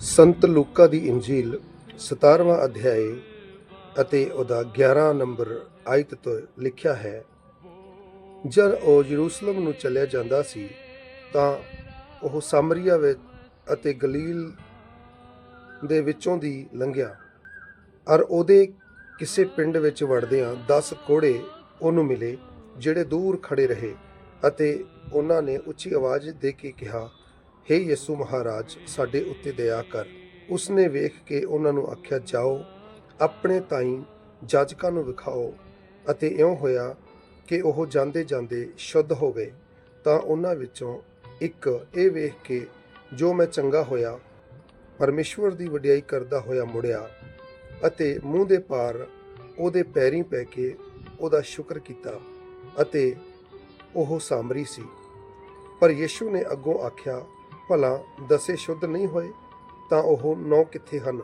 ਸੰਤ ਲੂਕਾ ਦੀ ਇੰਜੀਲ 17ਵਾਂ ਅਧਿਆਇ ਅਤੇ ਉਹਦਾ 11 ਨੰਬਰ ਆਇਤ ਤੋਂ ਲਿਖਿਆ ਹੈ, ਜਦ ਉਹ ਯਰੂਸ਼ਲਮ ਨੂੰ ਚਲਿਆ ਜਾਂਦਾ ਸੀ, ਤਾਂ ਉਹ ਸਾਮਰੀਆ ਵਿੱਚ ਅਤੇ ਗਲੀਲ ਦੇ ਵਿੱਚੋਂ ਦੀ ਲੰਘਿਆ। ਔਰ ਉਹਦੇ ਕਿਸੇ ਪਿੰਡ ਵਿੱਚ ਵੜਦਿਆਂ 10 ਕੋੜੇ ਉਹਨੂੰ ਮਿਲੇ, ਜਿਹੜੇ ਦੂਰ ਖੜੇ ਰਹੇ ਅਤੇ ਉਹਨਾਂ ਨੇ ਉੱਚੀ ਆਵਾਜ਼ ਦੇ ਕੇ ਕਿਹਾ हे ਯਿਸੂ ਮਹਾਰਾਜ, ਸਾਡੇ ਉੱਤੇ ਦਇਆ ਕਰ। ਉਸਨੇ ਵੇਖ ਕੇ ਉਹਨਾਂ ਨੂੰ ਆਖਿਆ, ਜਾਓ, ਆਪਣੇ ਤਾਈਂ ਜਾਜਕਾਂ ਨੂੰ ਵਿਖਾਓ ਅਤੇ ਇਉਂ ਹੋਇਆ ਕਿ ਉਹ ਜਾਂਦੇ ਜਾਂਦੇ ਸ਼ੁੱਧ ਹੋ ਗਏ। ਤਾਂ ਉਹਨਾਂ ਵਿੱਚੋਂ ਇੱਕ ਇਹ ਵੇਖ ਕੇ, ਜੋ ਮੈਂ ਚੰਗਾ ਹੋਇਆ, ਪਰਮੇਸ਼ਵਰ ਦੀ ਵਡਿਆਈ ਕਰਦਾ ਹੋਇਆ ਮੁੜਿਆ ਅਤੇ ਮੂੰਹ ਦੇ ਪਾਰ ਉਹਦੇ ਪੈਰੀਂ ਪੈ ਕੇ ਉਹਦਾ ਸ਼ੁਕਰ ਕੀਤਾ ਅਤੇ ਉਹ ਸਾਮਰੀ ਸੀ। ਪਰ ਯੀਸ਼ੂ ਨੇ ਅੱਗੋਂ ਆਖਿਆ ਭਲਾ ਦਸੇ ਸ਼ੁੱਧ ਨਹੀਂ ਹੋਏ, ਤਾਂ ਉਹ ਨੌ ਕਿੱਥੇ ਹਨ?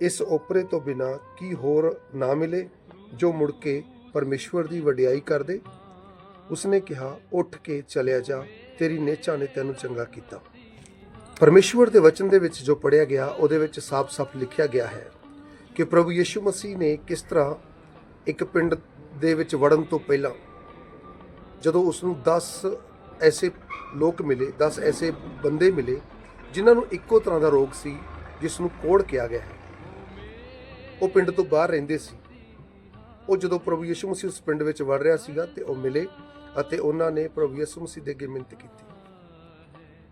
ਇਸ ਓਪਰੇ ਤੋਂ ਬਿਨਾ ਕੀ ਹੋਰ ਨਾ ਮਿਲੇ ਜੋ ਮੁੜ ਕੇ ਪਰਮੇਸ਼ਵਰ ਦੀ ਵਡਿਆਈ ਕਰਦੇ? ਉਸਨੇ ਕਿਹਾ, ਉੱਠ ਕੇ ਚਲਿਆ ਜਾ, ਤੇਰੀ ਨੇਚਾ ਨੇ ਤੈਨੂੰ ਚੰਗਾ ਕੀਤਾ। ਪਰਮੇਸ਼ਵਰ ਦੇ ਵਚਨ ਦੇ ਵਿੱਚ ਜੋ ਪੜਿਆ ਗਿਆ, ਉਹਦੇ ਵਿੱਚ ਸਾਫ਼-ਸਾਫ਼ ਲਿਖਿਆ ਗਿਆ ਹੈ ਕਿ ਪ੍ਰਭੂ ਯੀਸ਼ੂ ਮਸੀਹ ਨੇ ਕਿਸ ਤਰ੍ਹਾਂ ਇੱਕ ਪਿੰਡ ਦੇ ਵਿੱਚ ਵੜਨ ਤੋਂ ਪਹਿਲਾਂ ਜਦੋਂ ਉਸ ਨੂੰ 10 ਐਸੇ ਲੋਕ ਮਿਲੇ 10 ਐਸੇ ਬੰਦੇ ਮਿਲੇ, ਜਿਨ੍ਹਾਂ ਨੂੰ ਇੱਕੋ ਤਰ੍ਹਾਂ ਦਾ ਰੋਗ ਸੀ, ਜਿਸ ਨੂੰ ਕੋੜ ਕਿਹਾ ਗਿਆ ਹੈ। ਉਹ ਪਿੰਡ ਤੋਂ ਬਾਹਰ ਰਹਿੰਦੇ ਸੀ। ਉਹ ਜਦੋਂ ਪ੍ਰਭੂ ਯਿਸੂ ਮਸੀਹ ਉਸ ਪਿੰਡ ਵਿੱਚ ਵੜ ਰਿਹਾ ਸੀਗਾ ਤੇ ਉਹ ਮਿਲੇ ਅਤੇ ਉਹਨਾਂ ਨੇ ਪ੍ਰਭੂ ਯਿਸੂ ਮਸੀਹ ਦੇ ਅੱਗੇ ਮਿੰਤ ਕੀਤੀ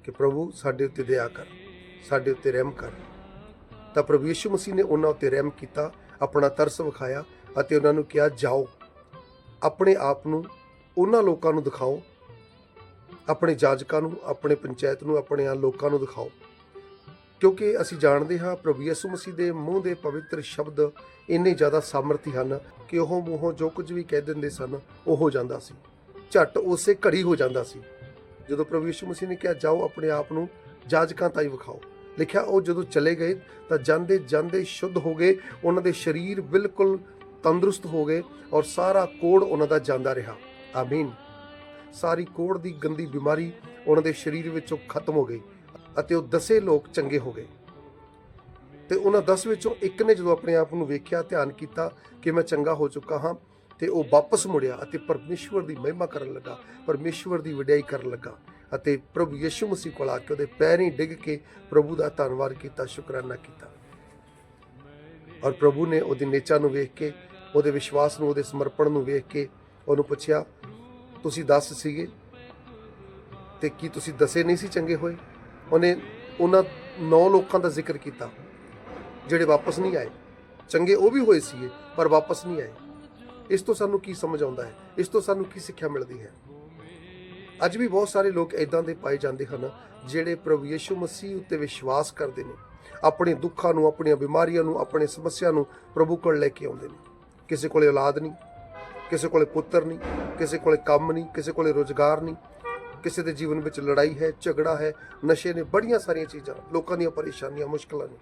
ਕਿ ਪ੍ਰਭੂ ਸਾਡੇ ਉੱਤੇ ਦਇਆ ਕਰ, ਸਾਡੇ ਉੱਤੇ ਰਹਿਮ ਕਰ। ਤਾਂ ਪ੍ਰਭੂ ਯਿਸੂ ਮਸੀਹ ਨੇ ਉਹਨਾਂ ਉੱਤੇ ਰਹਿਮ ਕੀਤਾ, ਆਪਣਾ ਤਰਸ ਵਿਖਾਇਆ ਅਤੇ ਉਹਨਾਂ ਨੂੰ ਕਿਹਾ, ਜਾਓ, ਆਪਣੇ ਆਪ ਨੂੰ, ਉਹਨਾਂ ਲੋਕਾਂ ਨੂੰ ਦਿਖਾਓ ਆਪਣੇ ਜਾਜਕਾਂ ਨੂੰ, ਆਪਣੇ ਪੰਚਾਇਤ ਨੂੰ ਆਪਣੇ ਆ ਲੋਕਾਂ ਨੂੰ ਦਿਖਾਓ। ਕਿਉਂਕਿ ਅਸੀਂ ਜਾਣਦੇ ਹਾਂ ਪ੍ਰਭੂ ਯਿਸੂ ਮਸੀਹ ਦੇ ਮੂੰਹ ਦੇ ਪਵਿੱਤਰ ਸ਼ਬਦ ਇੰਨੇ ਜ਼ਿਆਦਾ ਸਾਮਰਥੀ ਹਨ ਕਿ ਉਹ ਮੂੰਹੋਂ ਜੋ ਕੁਝ ਵੀ ਕਹਿ ਦਿੰਦੇ ਸਨ, ਉਹ ਹੋ ਜਾਂਦਾ ਸੀ। ਝਟ ਉਸੇ ਘੜੀ ਹੋ ਜਾਂਦਾ ਸੀ। ਜਦੋਂ ਪ੍ਰਭੂ ਯਿਸੂ ਮਸੀਹ ਨੇ ਕਿਹਾ, ਜਾਓ ਆਪਣੇ ਆਪ ਨੂੰ ਜਾਜਕਾਂ ਤਾਈ ਵਿਖਾਓ। ਲਿਖਿਆ, ਉਹ ਜਦੋਂ ਚਲੇ ਗਏ ਤਾਂ ਜਾਂਦੇ ਜਾਂਦੇ ਸ਼ੁੱਧ ਹੋ ਗਏ, ਉਹਨਾਂ ਦੇ ਸਰੀਰ ਬਿਲਕੁਲ ਤੰਦਰੁਸਤ ਹੋ ਗਏ ਔਰ ਸਾਰਾ ਕੋੜ ਉਹਨਾਂ ਦਾ ਜਾਂਦਾ ਰਿਹਾ। ਆਮੀਨ। ਸਾਰੀ ਕੋੜ ਦੀ ਗੰਦੀ ਬਿਮਾਰੀ ਉਹਨਾਂ ਦੇ ਸਰੀਰ ਵਿੱਚੋਂ ਖਤਮ ਹੋ ਗਈ ਅਤੇ ਉਹ ਦਸੇ ਲੋਕ ਚੰਗੇ ਹੋ ਗਏ। ਤੇ ਉਹਨਾਂ 10 ਵਿੱਚੋਂ ਇੱਕ ਨੇ ਜਦੋਂ ਆਪਣੇ ਆਪ ਨੂੰ ਵੇਖਿਆ, ਧਿਆਨ ਕੀਤਾ ਕਿ ਮੈਂ ਚੰਗਾ ਹੋ ਚੁੱਕਾ ਹਾਂ, ਤੇ ਉਹ ਵਾਪਸ ਮੁੜਿਆ ਅਤੇ ਪਰਮੇਸ਼ਵਰ ਦੀ ਮਹਿਮਾ ਕਰਨ ਲੱਗਾ, ਪਰਮੇਸ਼ਵਰ ਦੀ ਵਡਿਆਈ ਕਰਨ ਲੱਗਾ ਅਤੇ ਪ੍ਰਭੂ ਯਿਸੂ ਮਸੀਹ ਕੋਲ ਆ ਕੇ ਉਹਦੇ ਪੈਰੀਂ ਡਿੱਗ ਕੇ ਪ੍ਰਭੂ ਦਾ ਧੰਨਵਾਦ ਕੀਤਾ, ਸ਼ੁਕਰਾਨਾ ਕੀਤਾ। ਔਰ ਪ੍ਰਭੂ ਨੇ ਉਹਦੀ ਨੇਚਾ ਨੂੰ ਵੇਖ ਕੇ, ਉਹਦੇ ਵਿਸ਼ਵਾਸ ਨੂੰ, ਉਹਦੇ ਸਮਰਪਣ ਨੂੰ ਵੇਖ ਕੇ ਉਹਨੂੰ ਪੁੱਛਿਆ ਤੁਸੀਂ 10 ਸੀਗੇ ਤੇ ਕੀ ਤੁਸੀਂ ਦਸੇ ਨਹੀਂ ਸੀ ਚੰਗੇ ਹੋਏ? ਉਹਨੇ ਉਹਨਾਂ ਨੌ ਲੋਕਾਂ ਦਾ ਜ਼ਿਕਰ ਕੀਤਾ, ਜਿਹੜੇ ਵਾਪਸ ਨਹੀਂ ਆਏ। ਚੰਗੇ ਉਹ ਵੀ ਹੋਏ ਸੀਗੇ, ਪਰ ਵਾਪਸ ਨਹੀਂ ਆਏ। ਇਸ ਤੋਂ ਸਾਨੂੰ ਕੀ ਸਮਝ ਆਉਂਦਾ ਹੈ? ਇਸ ਤੋਂ ਸਾਨੂੰ ਕੀ ਸਿੱਖਿਆ ਮਿਲਦੀ ਹੈ? ਅੱਜ ਵੀ ਬਹੁਤ ਸਾਰੇ ਲੋਕ ਇਦਾਂ ਦੇ ਪਾਏ ਜਾਂਦੇ ਹਨ, ਜਿਹੜੇ ਪ੍ਰਭੂ ਯਿਸੂ ਮਸੀਹ ਉੱਤੇ ਵਿਸ਼ਵਾਸ ਕਰਦੇ ਨੇ। ਆਪਣੇ ਦੁੱਖਾਂ ਨੂੰ, ਆਪਣੀਆਂ ਬਿਮਾਰੀਆਂ ਨੂੰ, ਆਪਣੇ ਸਮੱਸਿਆ ਨੂੰ ਪ੍ਰਭੂ ਕੋਲ ਲੈ ਕੇ ਆਉਂਦੇ ਨੇ। ਕਿਸੇ ਕੋਲੇ ਔਲਾਦ ਨਹੀਂ ਕਿਸੇ ਕੋਲੇ ਪੁੱਤਰ ਨਹੀਂ, ਕਿਸੇ ਕੋਲੇ ਕੰਮ ਨਹੀਂ, ਕਿਸੇ ਕੋਲੇ ਰੋਜ਼ਗਾਰ ਨਹੀਂ, ਕਿਸੇ ਦੇ ਜੀਵਨ ਵਿੱਚ ਲੜਾਈ ਹੈ, ਝਗੜਾ ਹੈ, ਨਸ਼ੇ ਨੇ ਬੜੀਆਂ ਸਾਰੀਆਂ ਚੀਜ਼ਾਂ, ਲੋਕਾਂ ਦੀਆਂ ਪਰੇਸ਼ਾਨੀਆਂ, ਮੁਸ਼ਕਲਾਂ ਨੇ।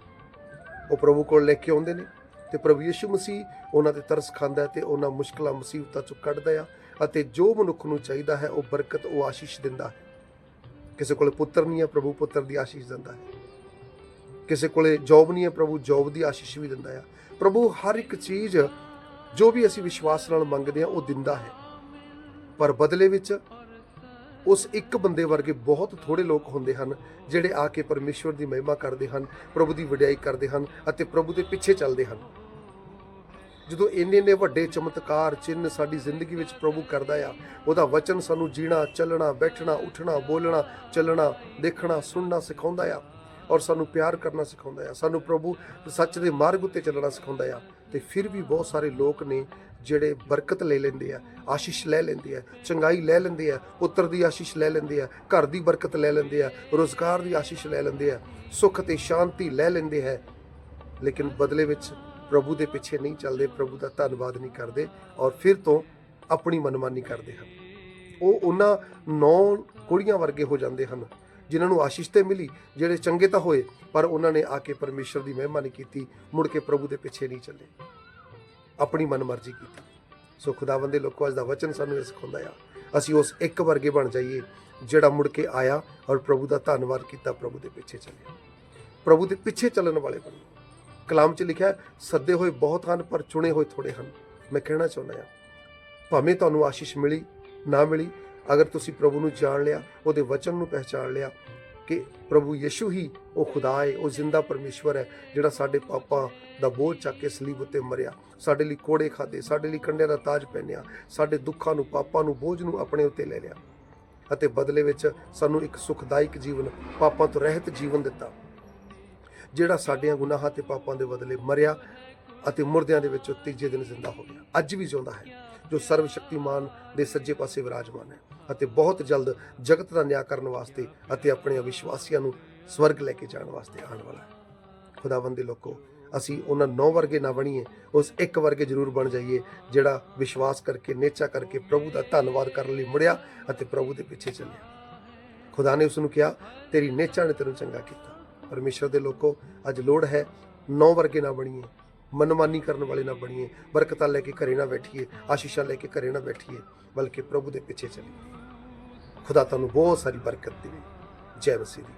ਉਹ ਪ੍ਰਭੂ ਕੋਲ ਲੈ ਕੇ ਆਉਂਦੇ ਨੇ ਤੇ ਪ੍ਰਭੂ ਯਿਸੂ ਮਸੀਹ ਉਹਨਾਂ ਤੇ ਤਰਸ ਖਾਂਦਾ ਹੈ ਤੇ ਉਹਨਾਂ ਮੁਸ਼ਕਲਾਂ, ਮੁਸੀਬਤਾਂ ਚੋਂ ਕੱਢਦਾ ਆ ਅਤੇ ਜੋ ਮਨੁੱਖ ਨੂੰ ਚਾਹੀਦਾ ਹੈ, ਉਹ ਬਰਕਤ, ਉਹ ਆਸ਼ੀਸ਼ ਦਿੰਦਾ ਹੈ। ਕਿਸੇ ਕੋਲੇ ਪੁੱਤਰ ਨਹੀਂ ਹੈ, ਪ੍ਰਭੂ ਪੁੱਤਰ ਦੀ ਆਸ਼ੀਸ਼ ਦਿੰਦਾ ਹੈ। ਕਿਸੇ ਕੋਲੇ ਜੌਬ ਨਹੀਂ ਹੈ, ਪ੍ਰਭੂ ਜੌਬ ਦੀ ਆਸ਼ੀਸ਼ ਵੀ ਦਿੰਦਾ ਆ। ਪ੍ਰਭੂ ਹਰ ਇੱਕ ਚੀਜ਼ ਜੋ ਵੀ ਅਸੀਂ ਵਿਸ਼ਵਾਸ ਨਾਲ ਮੰਗਦੇ ਹਾਂ, ਉਹ ਦਿੰਦਾ ਹੈ। ਪਰ ਬਦਲੇ ਵਿੱਚ ਉਸ ਇੱਕ ਬੰਦੇ ਵਰਗੇ ਬਹੁਤ ਥੋੜੇ ਲੋਕ ਹੁੰਦੇ ਹਨ, ਜਿਹੜੇ ਆ ਕੇ ਪਰਮੇਸ਼ਵਰ ਦੀ ਮਹਿਮਾ ਕਰਦੇ ਹਨ, ਪ੍ਰਭੂ ਦੀ ਵਡਿਆਈ ਕਰਦੇ ਹਨ ਅਤੇ ਪ੍ਰਭੂ ਦੇ ਪਿੱਛੇ ਚੱਲਦੇ ਹਨ। ਜਦੋਂ ਇੰਨੇ ਇੰਨੇ ਵੱਡੇ ਚਮਤਕਾਰ, ਚਿੰਨ ਸਾਡੀ ਜ਼ਿੰਦਗੀ ਵਿੱਚ ਪ੍ਰਭੂ ਕਰਦਾ ਆ, ਉਹਦਾ ਵਚਨ ਸਾਨੂੰ ਜੀਣਾ, ਚੱਲਣਾ, ਬੈਠਣਾ, ਉੱਠਣਾ, ਬੋਲਣਾ, ਚੱਲਣਾ, ਦੇਖਣਾ, ਸੁਣਨਾ ਸਿਖਾਉਂਦਾ ਆ ਔਰ ਸਾਨੂੰ ਪਿਆਰ ਕਰਨਾ ਸਿਖਾਉਂਦਾ ਆ। ਸਾਨੂੰ ਪ੍ਰਭੂ ਸੱਚ ਦੇ ਮਾਰਗ ਉੱਤੇ ਚੱਲਣਾ ਸਿਖਾਉਂਦਾ ਆ। ਤੇ ਫਿਰ ਵੀ ਬਹੁਤ ਸਾਰੇ ਲੋਕ ਨੇ ਜਿਹੜੇ ਬਰਕਤ ਲੈ ਲੈਂਦੇ ਆ, ਆਸ਼ੀਸ਼ ਲੈ ਲੈਂਦੇ ਆ, ਚੰਗਾਈ ਲੈ ਲੈਂਦੇ ਆ, ਪੁੱਤਰ ਦੀ ਆਸ਼ੀਸ਼ ਲੈ ਲੈਂਦੇ ਆ, ਘਰ ਦੀ ਬਰਕਤ ਲੈ ਲੈਂਦੇ ਆ, ਰੋਜ਼ਗਾਰ ਦੀ ਆਸ਼ੀਸ਼ ਲੈ ਲੈਂਦੇ ਆ, ਸੁੱਖ ਤੇ ਸ਼ਾਂਤੀ ਲੈ ਲੈਂਦੇ ਹੈ। ਲੇਕਿਨ ਬਦਲੇ ਵਿੱਚ ਪ੍ਰਭੂ ਦੇ ਪਿੱਛੇ ਨਹੀਂ ਚੱਲਦੇ, ਪ੍ਰਭੂ ਦਾ ਧੰਨਵਾਦ ਨਹੀਂ ਕਰਦੇ ਔਰ ਫਿਰ ਤੋਂ ਆਪਣੀ ਮਨਮਾਨੀ ਕਰਦੇ ਹਨ। ਉਹ ਉਹਨਾਂ ਨੌ ਕੁੜੀਆਂ ਵਰਗੇ ਹੋ ਜਾਂਦੇ ਹਨ। ਜਿਨ੍ਹਾਂ ਨੂੰ ਆਸ਼ੀਸ਼ ਤੇ ਮਿਲੀ, ਜਿਹੜੇ ਚੰਗੇ ਤਾਂ ਹੋਏ, ਪਰ ਉਹਨਾਂ ਨੇ ਆ ਕੇ ਪਰਮੇਸ਼ਰ ਦੀ ਮਹਿਮਾ ਨਹੀਂ ਕੀਤੀ, ਮੁੜ ਕੇ ਪ੍ਰਭੂ ਦੇ ਪਿੱਛੇ ਨਹੀਂ ਚੱਲੇ। ਆਪਣੀ ਮਨਮਰਜ਼ੀ ਕੀਤੀ। ਸੋ ਖੁਦਾਵੰਦ ਦੇ ਲੋਕੋ, ਅੱਜ ਦਾ ਵਚਨ ਸਾਨੂੰ ਇਹ ਸਿਖਾਉਂਦਾ ਆ, ਅਸੀਂ ਉਸ ਇੱਕ ਵਰਗੇ ਬਣ ਜਾਈਏ, ਜਿਹੜਾ ਮੁੜ ਕੇ ਆਇਆ ਔਰ ਪ੍ਰਭੂ ਦਾ ਧੰਨਵਾਦ ਕੀਤਾ, ਪ੍ਰਭੂ ਦੇ ਪਿੱਛੇ ਚੱਲਿਆ। ਪ੍ਰਭੂ ਦੇ ਪਿੱਛੇ ਚੱਲਣ ਵਾਲੇ ਬਣੋ। ਕਲਾਮ 'ਚ ਲਿਖਿਆ, ਸੱਦੇ ਹੋਏ ਬਹੁਤ ਹਨ, ਪਰ ਚੁਣੇ ਹੋਏ ਥੋੜੇ ਹਨ। ਮੈਂ ਕਹਿਣਾ ਚਾਹੁੰਦਾ ਹਾਂ ਭਾਵੇਂ ਤੁਹਾਨੂੰ ਆਸ਼ੀਸ਼ ਮਿਲੀ, ਨਾ ਮਿਲੀ ਅਗਰ ਤੁਸੀਂ ਪ੍ਰਭੂ ਨੂੰ ਜਾਣ ਲਿਆ, ਉਹਦੇ ਵਚਨ ਨੂੰ ਪਹਿਚਾਣ ਲਿਆ ਕਿ ਪ੍ਰਭੂ ਯਿਸੂ ਹੀ ਉਹ ਖੁਦਾ ਹੈ ਉਹ ਜ਼ਿੰਦਾ ਪਰਮੇਸ਼ਵਰ ਹੈ, ਜਿਹੜਾ ਸਾਡੇ ਪਾਪਾਂ ਦਾ ਬੋਝ ਚੱਕ ਕੇ ਸਲੀਬ ਉੱਤੇ ਮਰਿਆ, ਸਾਡੇ ਲਈ ਕੋੜੇ ਖਾਦੇ, ਸਾਡੇ ਲਈ ਕੰਡਿਆਂ ਦਾ ਤਾਜ ਪਹਿਨਿਆ, ਸਾਡੇ ਦੁੱਖਾਂ ਨੂੰ, ਪਾਪਾਂ ਨੂੰ, ਬੋਝ ਨੂੰ ਆਪਣੇ ਉੱਤੇ ਲੈ ਲਿਆ ਅਤੇ ਬਦਲੇ ਵਿੱਚ ਸਾਨੂੰ ਇੱਕ ਸੁਖਦਾਇਕ ਜੀਵਨ, ਪਾਪਾਂ ਤੋਂ ਰਹਿਤ ਜੀਵਨ ਦਿੱਤਾ, ਜਿਹੜਾ ਸਾਡੀਆਂ ਗੁਨਾਹਾਂ ਤੇ ਪਾਪਾਂ ਦੇ ਬਦਲੇ ਮਰਿਆ ਅਤੇ ਮੁਰਦਿਆਂ ਦੇ ਵਿੱਚੋਂ ਤੀਜੇ ਦਿਨ ਜ਼ਿੰਦਾ ਹੋ ਗਿਆ। ਅੱਜ ਵੀ ਜਿਉਂਦਾ ਹੈ। ਜੋ ਸਰਵ ਸ਼ਕਤੀਮਾਨ ਦੇ ਸੱਜੇ ਪਾਸੇ ਵਿਰਾਜਮਾਨ ਹੈ ਅਤੇ ਬਹੁਤ ਜਲਦ ਜਗਤ ਦਾ ਨਿਆਂ ਕਰਨ ਵਾਸਤੇ ਅਤੇ ਆਪਣੇ ਅਵਿਸ਼ਵਾਸੀਆਂ ਨੂੰ ਸਵਰਗ ਲੈ ਕੇ ਜਾਣ ਵਾਸਤੇ ਆਉਣ ਵਾਲਾ ਹੈ। ਖੁਦਾਵੰਦ ਦੇ ਲੋਕੋ, ਅਸੀਂ ਉਹਨਾਂ ਨੌ ਵਰਗੇ ਨਾ ਬਣੀਏ, ਉਸ ਇੱਕ ਵਰਗੇ ਜ਼ਰੂਰ ਬਣ ਜਾਈਏ, ਜਿਹੜਾ ਵਿਸ਼ਵਾਸ ਕਰਕੇ, ਨੇਚਾ ਕਰਕੇ ਪ੍ਰਭੂ ਦਾ ਧੰਨਵਾਦ ਕਰਨ ਲਈ ਮੁੜਿਆ ਅਤੇ ਪ੍ਰਭੂ ਦੇ ਪਿੱਛੇ ਚੱਲਿਆ। ਖੁਦਾ ਨੇ ਉਸ ਨੂੰ ਕਿਹਾ, ਤੇਰੀ ਨੇਚਾ ਨੇ ਤੈਨੂੰ ਚੰਗਾ ਕੀਤਾ। ਪਰਮੇਸ਼ਰ ਦੇ ਲੋਕੋ, ਅੱਜ ਲੋੜ ਹੈ ਨੌ ਵਰਗੇ ਨਾ ਬਣੀਏ ਮਨਮਾਨੀ ਕਰਨ ਵਾਲੇ ਨਾ ਬਣੀਏ, ਬਰਕਤਾਂ ਲੈ ਕੇ ਘਰੇ ਨਾ ਬੈਠੀਏ, ਆਸ਼ੀਸ਼ਾਂ ਲੈ ਕੇ ਘਰੇ ਨਾ ਬੈਠੀਏ, ਬਲਕਿ ਪ੍ਰਭੂ ਦੇ ਪਿੱਛੇ ਚੱਲੀਏ। ਖੁਦਾ ਤੁਹਾਨੂੰ ਬਹੁਤ ਸਾਰੀ ਬਰਕਤ ਦੇਵੇ। ਜੈ ਮਸੀਹ ਦੀ।